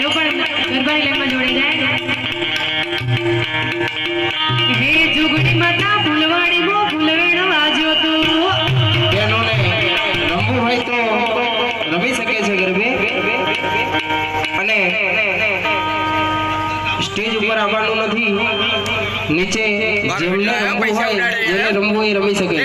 ડાયરો પણ ગરબાની લાઈનમાં જોડાઈ જાય. હે તો. રમવું હોય તો રમી શકે છે ગરબે. અને સ્ટેજ ઉપર આવવાનું નથી. નીચે જેમને રમવું હોય જેને રમવું એ રમી શકે